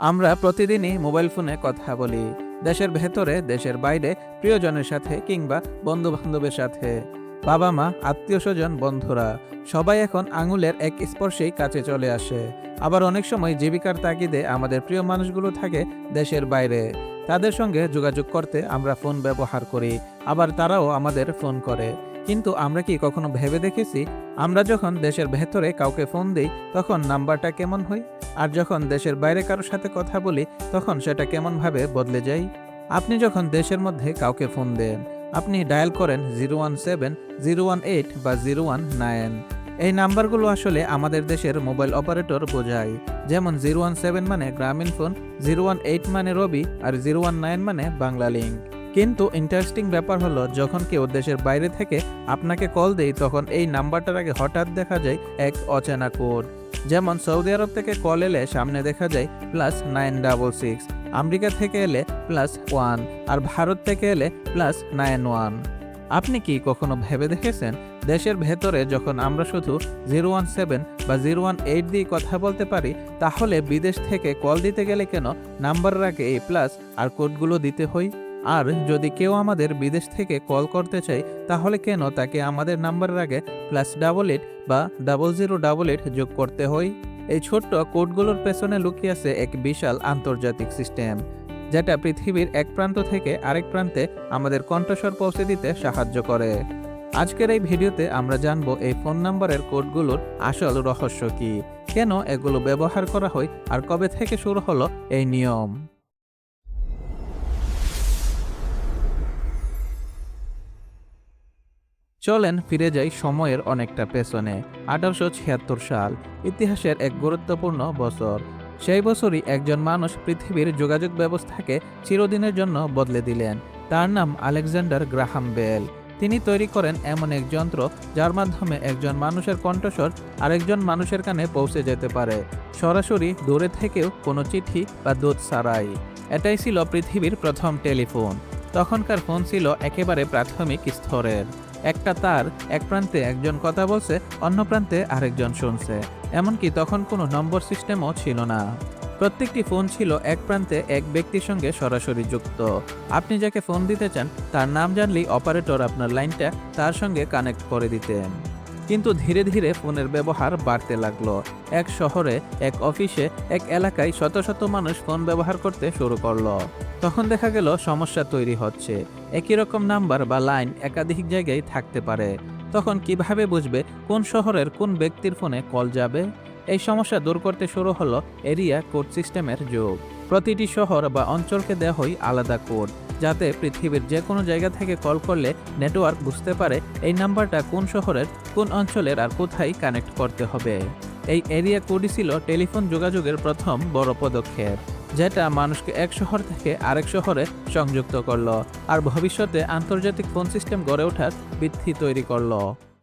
আমরা প্রতিদিনই মোবাইল ফোনে কথা বলি, দেশের ভেতরে, দেশের বাইরে, প্রিয়জনের সাথে কিংবা বন্ধু বান্ধবের সাথে। বাবা মা, আত্মীয় স্বজন, বন্ধুরা, সবাই এখন আঙুলের এক স্পর্শেই কাছে চলে আসে। আবার অনেক সময় জীবিকার তাগিদে আমাদের প্রিয় মানুষগুলো থাকে দেশের বাইরে। তাদের সঙ্গে যোগাযোগ করতে আমরা ফোন ব্যবহার করি, আবার তারাও আমাদের ফোন করে। কিন্তু আমরা কি কখনো ভেবে দেখেছি আমরা যখন দেশের ভেতরে কাউকে ফোন দিই, তখন নাম্বারটা কেমন হয়? আর যখন দেশের বাইরে কারোর সাথে কথা বলি, তখন সেটা কেমনভাবে বদলে যায়? আপনি যখন দেশের মধ্যে কাউকে ফোন দেন, আপনি ডায়াল করেন zero one seven, zero one eight বা জিরো ওয়ান নাইন। এই নাম্বারগুলো আসলে আমাদের দেশের মোবাইল অপারেটর বোঝায়। যেমন জিরো ওয়ান সেভেন মানে গ্রামীণ ফোন, জিরো ওয়ান এইট মানে রবি, আর জিরো ওয়ান নাইন মানে বাংলা লিঙ্ক। কিন্তু ইন্টারেস্টিং ব্যাপার হলো, যখন কেউ দেশের বাইরে থেকে আপনাকে কল দেয়, তখন এই নাম্বারটার আগে হঠাৎ দেখা যায় এক অচেনা কোড যেমন সৌদি আরব থেকে কল এলে সামনে দেখা যায় plus nine double six America থেকে এলে প্লাস ওয়ান আর ভারত থেকে এলে প্লাস নাইন ওয়ান আপনি কি কখনো ভেবে দেখেছেন, দেশের ভেতরে যখন আমরা শুধু জিরো ওয়ান সেভেন বা জিরো ওয়ান এইট দিয়ে কথা বলতে পারি, তাহলে বিদেশ থেকে কল দিতে গেলে কেন নাম্বার আগে এই প্লাস আর কোডগুলো দিতে হয়? আর যদি কেউ আমাদের বিদেশ থেকে কল করতে চায়, তাহলে কেন তাকে আমাদের নাম্বারের আগে প্লাস ডাবল এইট বা ডাবল জিরো ডাবল এইট যোগ করতে হয়? এই ছোট্ট কোডগুলোর পেছনে লুকিয়ে আছে এক বিশাল আন্তর্জাতিক সিস্টেম যেটা পৃথিবীর এক প্রান্ত থেকে আরেক প্রান্তে আমাদের কণ্ঠস্বর পৌঁছে দিতে সাহায্য করে। আজকের এই ভিডিওতে আমরা জানব এই ফোন নাম্বারের কোডগুলোর আসল রহস্য কি, কেন এগুলো ব্যবহার করা হয় আর কবে থেকে শুরু হলো এই নিয়ম। চলেন ফিরে যাই সময়ের অনেকটা পেছনে। আঠারোশো ছিয়াত্তর সাল, ইতিহাসের এক গুরুত্বপূর্ণ বছর। সেই বছরই একজন মানুষ পৃথিবীর যোগাযোগ ব্যবস্থাকে চিরদিনের জন্য বদলে দিলেন। তার নাম আলেকজান্ডার গ্রাহাম বেল। তিনি তৈরি করেন এমন এক যন্ত্র যার মাধ্যমে একজন মানুষের কণ্ঠস্বর আরেকজন মানুষের কানে পৌঁছে যেতে পারে। সরাসরি দূরে থেকেও কোনো চিঠি বা দুধ ছাড়াই এটাই ছিল পৃথিবীর প্রথম টেলিফোন। তখনকার ফোন ছিল একেবারে প্রাথমিক স্তরের। একটা তার এক প্রান্তে একজন কথা বলছে, অন্য প্রান্তে আরেকজন শুনছে। এমনকি তখন কোনো নম্বর সিস্টেমও ছিল না। প্রত্যেকটি ফোন ছিল এক প্রান্তে এক ব্যক্তির সঙ্গে সরাসরি যুক্ত। আপনি যাকে ফোন দিতে চান, তার নাম জানলেই অপারেটর আপনার লাইনটা তার সঙ্গে কানেক্ট করে দিতেন। কিন্তু ধীরে ধীরে ফোনের ব্যবহার বাড়তে লাগল। এক শহরে, এক অফিসে, এক এলাকায় শত শত মানুষ ফোন ব্যবহার করতে শুরু করল। তখন দেখা গেল সমস্যা তৈরি হচ্ছে। একই রকম নাম্বার বা লাইন একাধিক জায়গায় থাকতে পারে। তখন কীভাবে বুঝবে কোন শহরের কোন ব্যক্তির ফোনে কল যাবে? এই সমস্যা দূর করতে শুরু হলো এরিয়া কোড সিস্টেমের যুগ। প্রতিটি শহর বা অঞ্চলকে দেওয়া হয় আলাদা কোড, যাতে পৃথিবীর যে কোনো জায়গা থেকে কল করলে নেটওয়ার্ক বুঝতে পারে এই নাম্বারটা কোন শহরের, কোন অঞ্চলের আর কোথায় কানেক্ট করতে হবে। এই এরিয়া কোডই ছিল টেলিফোন যোগাযোগের প্রথম বড় পদক্ষেপ, যেটা মানুষকে এক শহর থেকে আরেক শহরে সংযুক্ত করল আর ভবিষ্যতে আন্তর্জাতিক ফোন সিস্টেম গড়ে ওঠার ভিত্তি তৈরি করল।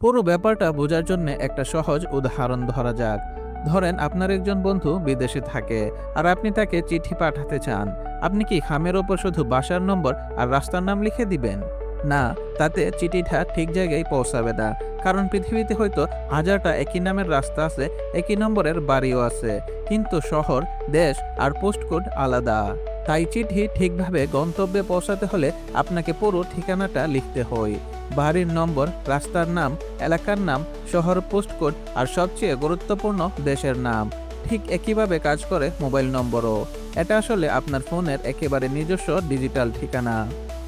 পুরো ব্যাপারটা বোঝার জন্য একটা সহজ উদাহরণ ধরা যাক। ধরেন আপনার একজন বন্ধু বিদেশে থাকে আর আপনি তাকে চিঠি পাঠাতে চান। আপনি কি খামের ওপর শুধু বাসার নম্বর আর রাস্তার নাম লিখে দিবেন? না, তাতে চিঠিটা ঠিক জায়গায় পৌঁছাবে না। কারণ পৃথিবীতে হয়তো হাজারটা একই নামের রাস্তা আছে, একই নম্বরের বাড়িও আছে। কিন্তু শহর, দেশ আর পোস্টকোড আলাদা। তাই চিঠি ঠিকভাবে গন্তব্যে পৌঁছাতে হলে আপনাকে পুরো ঠিকানাটা লিখতে হয়। বাড়ির নম্বর, রাস্তার নাম, এলাকার নাম, শহর পোস্টকোড আর সবচেয়ে গুরুত্বপূর্ণ দেশের নাম। ঠিক একইভাবে কাজ করে মোবাইল নম্বরও। এটা আসলে আপনার ফোনের একেবারে নিজস্ব ডিজিটাল ঠিকানা।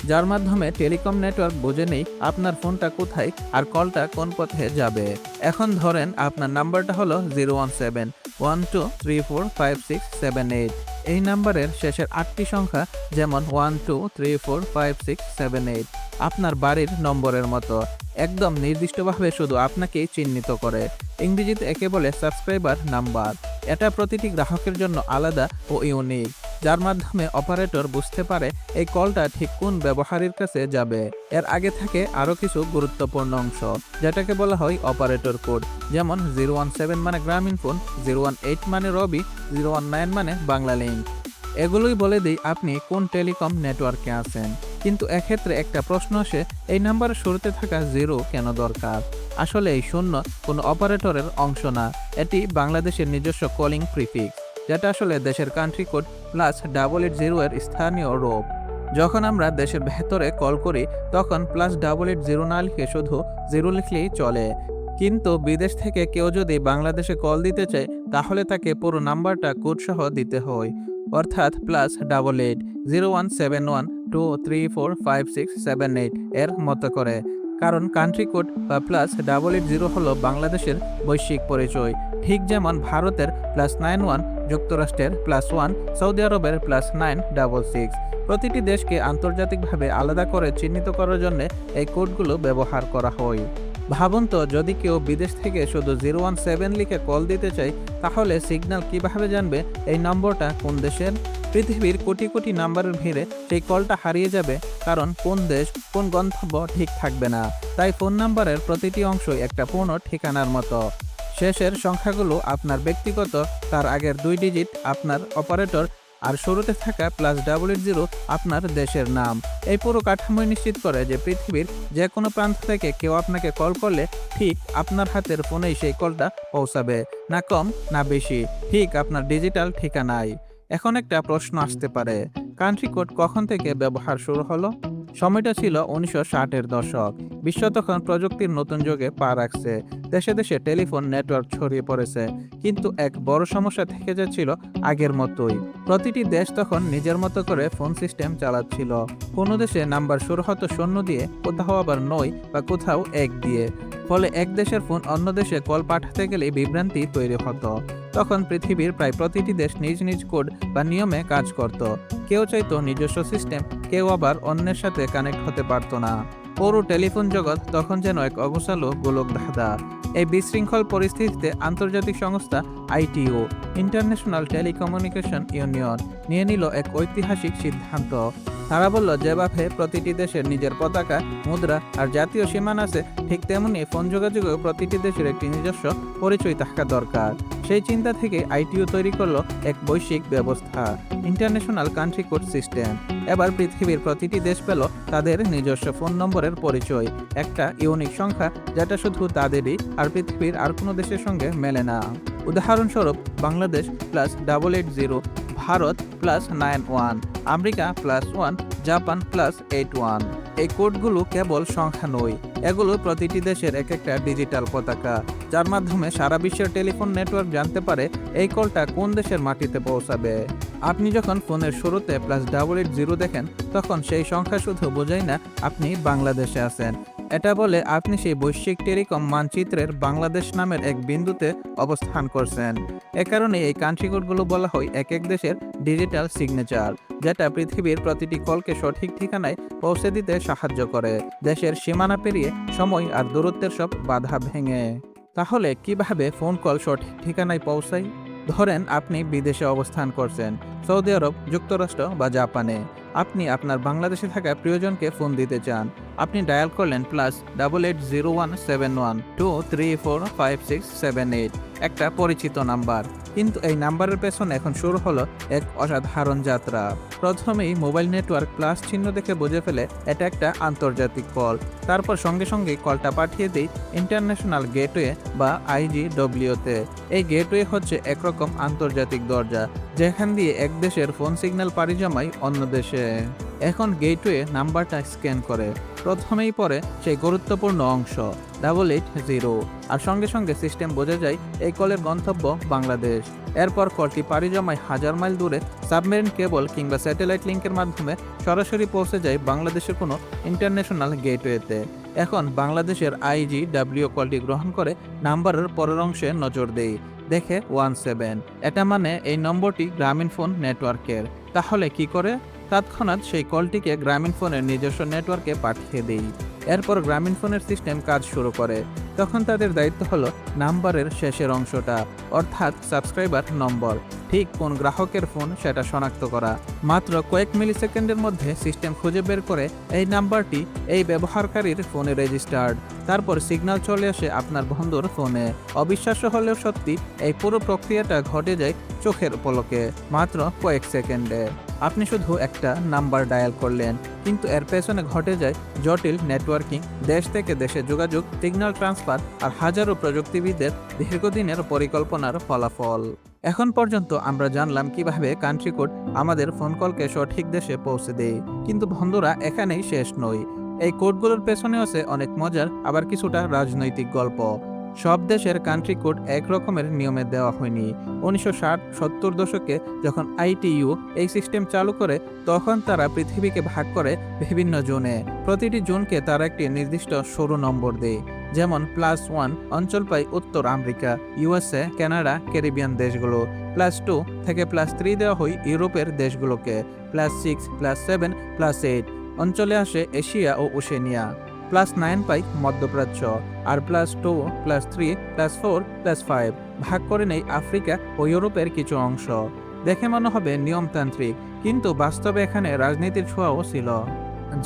যার মাধ্যমে টেলিকম নেটওয়ার্ক বুঝে নেই আপনার ফোনটা কোথায় আর কলটা কোন পথে যাবে। এখন ধরেন আপনার নাম্বারটা হলো zero one seven, one two three four five six seven eight. এই নাম্বারের শেষের আটটি সংখ্যা যেমন one, two, three, four, five, six, seven, eight আপনার বাড়ির নম্বরের মতো। একদম নির্দিষ্টভাবে শুধু আপনাকেই চিহ্নিত করে। ইংরেজিতে একে বলে সাবস্ক্রাইবার নাম্বার। এটা প্রতিটি গ্রাহকের জন্য আলাদা ও ইউনিক। যার মাধ্যমে অপারেটর বুঝতে পারে এই কলটা ঠিক কোন ব্যবহারীর কাছে যাবে। এর আগে থাকে আরও কিছু গুরুত্বপূর্ণ অংশ, যেটাকে বলা হয় অপারেটর কোড, যেমন জিরো ওয়ান সেভেন মানে গ্রামীণ ফোন, জিরো ওয়ান এইট মানে রবি, জিরো ওয়ান নাইন মানে বাংলা লিঙ্ক। এগুলোই বলে দিই আপনি কোন টেলিকম নেটওয়ার্কে আছেন। কিন্তু এক্ষেত্রে একটা প্রশ্ন আসে, এই নাম্বারের শুরুতে থাকা জিরো কেন দরকার? আসলে এই শূন্য কোনো অপারেটরের অংশ না, এটি বাংলাদেশের নিজস্ব কলিং প্রিফিক্স। যেটা আসলে দেশের country code plus double eight zero এর স্থানীয় রূপ। যখন আমরা দেশের ভেতরে কল করি, তখন প্লাস ডাবল এইট জিরো না লিখে শুধু জিরো লিখলেই চলে। কিন্তু বিদেশ থেকে কেউ যদি বাংলাদেশে কল দিতে চায়, তাহলে তাকে পুরো নাম্বারটা কোড সহ দিতে হয়। অর্থাৎ plus double eight zero one seven one two three four five six seven eight এর মতো করে। কারণ কান্ট্রি কোড বা প্লাস ডাবল এইট জিরো হলো বাংলাদেশের বৈশ্বিক পরিচয়। ঠিক যেমন ভারতের প্লাস নাইন ওয়ান যুক্তরাষ্ট্রের প্লাস ওয়ান সৌদি আরবের প্লাস নাইন ডাবল সিক্স প্রতিটি দেশকে আন্তর্জাতিকভাবে আলাদা করে চিহ্নিত করার জন্য এই কোডগুলো ব্যবহার করা হয়। ভাবুন তো, যদি কেউ বিদেশ থেকে শুধু জিরো ওয়ান সেভেন লিখে কল দিতে চায়, তাহলে সিগন্যাল কীভাবে জানবে এই নম্বরটা কোন দেশের? পৃথিবীর কোটি কোটি নাম্বারের ভিড়ে সেই কলটা হারিয়ে যাবে, কারণ কোন দেশ, কোন গন্তব্য ঠিক থাকবে না। তাই ফোন নাম্বারের প্রতিটি অংশই একটা পূর্ণ ঠিকানার মতো। শেষের সংখ্যাগুলো আপনার ব্যক্তিগত, তার আগের দুই ডিজিট আপনার অপারেটর আর শুরুতে থাকা প্লাস ডাবল এইট জিরো আপনার দেশের নাম। এই পুরো কাঠামোই নিশ্চিত করে যে পৃথিবীর যে কোনো প্রান্ত থেকে কেউ আপনাকে কল করলে ঠিক আপনার হাতের ফোনেই সেই কলটা পৌঁছাবে, না কম, না বেশি। ঠিক আপনার ডিজিটাল ঠিকানায়। এখন একটা প্রশ্ন আসতে পারে কান্ট্রি কোড কখন থেকে ব্যবহার শুরু হলো? সময়টা ছিল উনিশশো ষাটের দশক। বিশ্ব তখন প্রযুক্তির নতুন যুগে পা রাখছে। দেশে দেশে টেলিফোন নেটওয়ার্ক ছড়িয়ে পড়েছে। কিন্তু এক বড় সমস্যা থেকে যাচ্ছিল আগের মতোই। প্রতিটি দেশ তখন নিজের মতো করে ফোন সিস্টেম চালাচ্ছিল। কোনো দেশে নাম্বার শুরু হতো শূন্য দিয়ে, কোথাও আবার নয় বা কোথাও এক দিয়ে। ফলে এক দেশের ফোন অন্য দেশে কল পাঠাতে গেলে বিভ্রান্তি তৈরি হতো। তখন পৃথিবীর প্রায় প্রতিটি দেশ নিজ নিজ কোড বা নিয়মে কাজ করত। কেউ চাইতো নিজস্ব সিস্টেম, কেউ আবার অন্যের সাথে কানেক্ট হতে পারতো না। পুরো টেলিফোন জগৎ তখন যেন এক অগোছালো গোলক ধাঁধা। এই বিশৃঙ্খল পরিস্থিতিতে আন্তর্জাতিক সংস্থা আইটিও, ইন্টারন্যাশনাল টেলিকমিউনিকেশন ইউনিয়ন, নিয়ে নিল এক ঐতিহাসিক সিদ্ধান্ত। তারা বলল যেভাবে প্রতিটি দেশের নিজের পতাকা, মুদ্রা আর জাতীয় সীমানা আছে, ঠিক তেমনি ফোন যোগাযোগেও প্রতিটি দেশের একটি নিজস্ব পরিচয় থাকা দরকার। সেই চিন্তা থেকে আইটিও তৈরি করল এক বৈশ্বিক ব্যবস্থা, ইন্টারন্যাশনাল কান্ট্রি কোড সিস্টেম। এবার পৃথিবীর প্রতিটি দেশ পেল তাদের নিজস্ব ফোন নম্বরের পরিচয়, একটা ইউনিক সংখ্যা যেটা শুধু তাদেরই আর পৃথিবীর আর কোনো দেশের সঙ্গে মেলে না। উদাহরণস্বরূপ, Bangladesh plus double eight zero Bharat plus nine one America plus one Japan plus eight one এই কোডগুলো কেবল সংখ্যা নয়, এগুলো প্রতিটি দেশের এক একটা ডিজিটাল পতাকা, যার মাধ্যমে সারা বিশ্বের টেলিফোন নেটওয়ার্ক জানতে পারে এই কলটা কোন দেশের মাটিতে পৌঁছাবে। আপনি যখন ফোনের শুরুতে প্লাস ডাবল এইট জিরো দেখেন, তখন সেই সংখ্যা শুধু বোঝায় না আপনি বাংলাদেশে আছেন। এটা বলে আপনি সেই বৈশ্বিক টেলিকম মানচিত্রের বাংলাদেশ নামের এক বিন্দুতে অবস্থান করছেন। এ কারণে এই কান্ট্রি কোডগুলো বলা হয় এক এক দেশের ডিজিটাল সিগনেচার, যেটা পৃথিবীর প্রতিটি কলকে সঠিক ঠিকানায় পৌঁছে দিতে সাহায্য করে। দেশের সীমানা পেরিয়ে সময় আর দূরত্বের সব বাধা ভেঙে। তাহলে কীভাবে ফোন কল সঠিক ঠিকানায় পৌঁছায়? ধরেন আপনি বিদেশে অবস্থান করছেন, সৌদি আরব, যুক্তরাষ্ট্র বা জাপানে। আপনি আপনার বাংলাদেশে থাকা প্রিয়জনকে ফোন দিতে চান আপনি ডায়াল করলেন plus double eight zero one seven one two three four five six seven eight একটা পরিচিত নাম্বার কিন্তু এই নাম্বারের পেছনে এখন শুরু হলো এক অসাধারণ যাত্রা। প্রথমেই মোবাইল নেটওয়ার্ক প্লাস চিহ্ন দেখে বুঝে ফেলে এটা একটা আন্তর্জাতিক কল তারপর সঙ্গে সঙ্গে কলটা পাঠিয়ে দিই ইন্টারন্যাশনাল গেটওয়ে বা আইজিডব্লিউতে এই গেটওয়ে হচ্ছে একরকম আন্তর্জাতিক দরজা, যেখান দিয়ে এক দেশের ফোন সিগন্যাল পাড়ি জমায় অন্য দেশে। এখন গেটওয়ে নাম্বারটা স্ক্যান করে। প্রথমেই পড়ে সেই গুরুত্বপূর্ণ অংশ ডাবল এইট জিরো আর সঙ্গে সঙ্গে সিস্টেম বোঝা যায় এই কলের গন্তব্য বাংলাদেশ। এরপর কলটি পাড়ি জমায় হাজার মাইল দূরে সাবমেরিন কেবল কিংবা স্যাটেলাইট লিঙ্কের মাধ্যমে সরাসরি পৌঁছে যায় বাংলাদেশের কোনো ইন্টারন্যাশনাল গেটওয়েতে এখন বাংলাদেশের আইজি ডাব্লিউ কলটি গ্রহণ করে নাম্বারের পরের অংশে নজর দেই। দেখে ওয়ান সেভেন এটা মানে এই নম্বরটি গ্রামীণ ফোন নেটওয়ার্কের তাহলে কি করে? তৎক্ষণাৎ সেই কলটিকে গ্রামীণ ফোনের নিজস্ব নেটওয়ার্কে পাঠিয়ে দেই। এরপর গ্রামীণ ফোনের সিস্টেম কাজ শুরু করে। তখন তাদের দায়িত্ব হলো নাম্বারের শেষের অংশটা, অর্থাৎ সাবস্ক্রাইবার নম্বর। ঠিক কোন গ্রাহকের ফোন সেটা শনাক্ত করা। মাত্র কয়েক মিলি সেকেন্ডের মধ্যে সিস্টেম খুঁজে বের করে এই নাম্বারটি এই ব্যবহারকারীর ফোনে রেজিস্টার্ড। তারপর সিগন্যাল চলে আসে আপনার বন্ধুর ফোনে। অবিশ্বাস্য হলেও সত্যি এই পুরো প্রক্রিয়াটা ঘটে যায় চোখের পলকে মাত্র কয়েক সেকেন্ডে। আপনি শুধু একটা নাম্বার ডায়াল করলেন, কিন্তু এর পেছনে ঘটে যায় জটিল নেটওয়ার্কিং, দেশ থেকে দেশে যোগাযোগ, সিগন্যাল ট্রান্সফার আর হাজারো প্রযুক্তিবিদদের দীর্ঘদিনের পরিকল্পনার ফলাফল। এখন পর্যন্ত আমরা জানলাম কীভাবে কান্ট্রি কোড আমাদের ফোন কলকে সঠিক দেশে পৌঁছে দেয়। কিন্তু বন্ধুরা, এখানেই শেষ নয়। এই কোডগুলোর পেছনে আছে অনেক মজার, আবার কিছুটা রাজনৈতিক গল্প। সব দেশের কান্ট্রি কোড এক রকমের নিয়মে দেওয়া হয়নি। উনিশশো ষাট, সত্তর দশকে যখন আইটিইউ এই সিস্টেম চালু করে, তখন তারা পৃথিবীকে ভাগ করে বিভিন্ন জোনে। প্রতিটি জোনকে তারা একটি নির্দিষ্ট সরু নম্বর দেয়। যেমন প্লাস ওয়ান অঞ্চল পাই উত্তর আমেরিকা, ইউএসএ, কানাডা, ক্যারিবিয়ান দেশগুলো। প্লাস টু থেকে প্লাস থ্রি দেওয়া হয় ইউরোপের দেশগুলোকে। Plus six, plus seven, plus eight অঞ্চলে আসে এশিয়া ও ওশেনিয়া। প্লাস নাইন পাই মধ্যপ্রাচ্য আর plus two, plus three, plus four, plus five ভাগ করে নেই আফ্রিকা ও ইউরোপের কিছু অংশ। দেখে মনে হবে নিয়মতান্ত্রিক, কিন্তু বাস্তবে এখানে রাজনীতির ছোঁয়াও ছিল।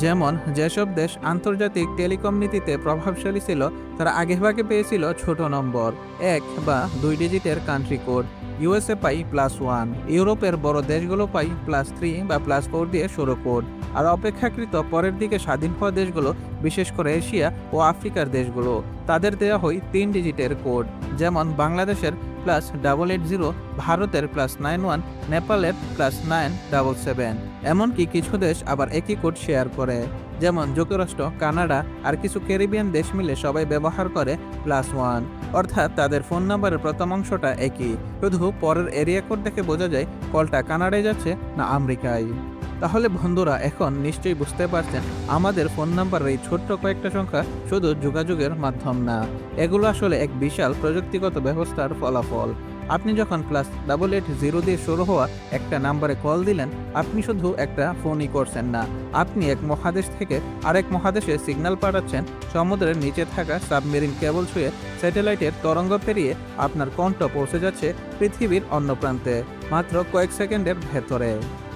যেমন, যেসব দেশ আন্তর্জাতিক টেলিকম নীতিতে প্রভাবশালী ছিল, তারা আগেভাগে পেয়েছিল ছোট নম্বর, এক বা দুই ডিজিটের কান্ট্রি কোড ইউএসএ পাই প্লাস ওয়ান ইউরোপের বড় দেশগুলো পাই প্লাস থ্রি বা প্লাস ফোর দিয়ে শুরু কোড আর অপেক্ষাকৃত পরের দিকে স্বাধীন হওয়া দেশগুলো, বিশেষ করে এশিয়া ও আফ্রিকার দেশগুলো, তাদের দেওয়া হয় তিন ডিজিটের কোড যেমন বাংলাদেশের প্লাস ডাবল এইট জিরো ভারতের প্লাস নাইন ওয়ান নেপালের প্লাস নাইন ডাবল সেভেন এমনকি কিছু দেশ আবার একই কোড শেয়ার করে। যেমন যুক্তরাষ্ট্র, কানাডা আর কিছু ক্যারিবিয়ান দেশ মিলে সবাই ব্যবহার করে প্লাস ওয়ান অর্থাৎ তাদের ফোন নাম্বারের প্রথম অংশটা একই। শুধু পরের এরিয়া কোড দেখে বোঝা যায়, কলটা কানাডায় যাচ্ছে না আমেরিকায়। তাহলে বন্ধুরা, এখন নিশ্চয়ই বুঝতে পারছেন, আমাদের ফোন নাম্বারের এই ছোট্ট কয়েকটা সংখ্যা শুধু যোগাযোগের মাধ্যম না। এগুলো আসলে এক বিশাল প্রযুক্তিগত ব্যবস্থার ফলাফল। আপনি যখন প্লাস ডাবল এইট জিরো দিয়ে শুরু হওয়া একটা নাম্বারে কল দিলেন, আপনি শুধু একটা ফোনই করছেন না। আপনি এক মহাদেশ থেকে আরেক মহাদেশে সিগন্যাল পাঠাচ্ছেন, সমুদ্রের নিচে থাকা সাবমেরিন কেবল ছুঁয়ে স্যাটেলাইটের তরঙ্গ পেরিয়ে আপনার কণ্ঠ পৌঁছে যাচ্ছে পৃথিবীর অন্য প্রান্তে, মাত্র কয়েক সেকেন্ডের ভেতরে।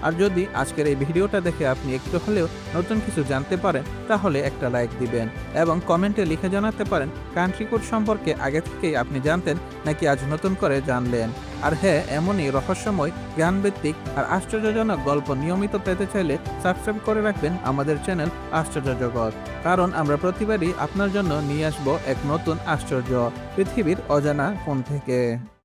আর যদি আজকের এই ভিডিওটা দেখে আপনি একটু হলেও নতুন কিছু জানতে পারেন, তাহলে একটা লাইক দিবেন এবং কমেন্টে লিখে জানাতে পারেন কান্ট্রি কোড সম্পর্কে আগে থেকেই আপনি জানতেন নাকি আজ নতুন করে জানলেন। আর হ্যাঁ এমনই রহস্যময়, জ্ঞানভিত্তিক আর আশ্চর্যজনক গল্প নিয়মিত পেতে চাইলে সাবস্ক্রাইব করে রাখবেন আমাদের চ্যানেল আশ্চর্য জগৎ। কারণ আমরা প্রতিবারই আপনার জন্য নিয়ে আসব এক নতুন আশ্চর্য পৃথিবীর অজানা ফোন থেকে।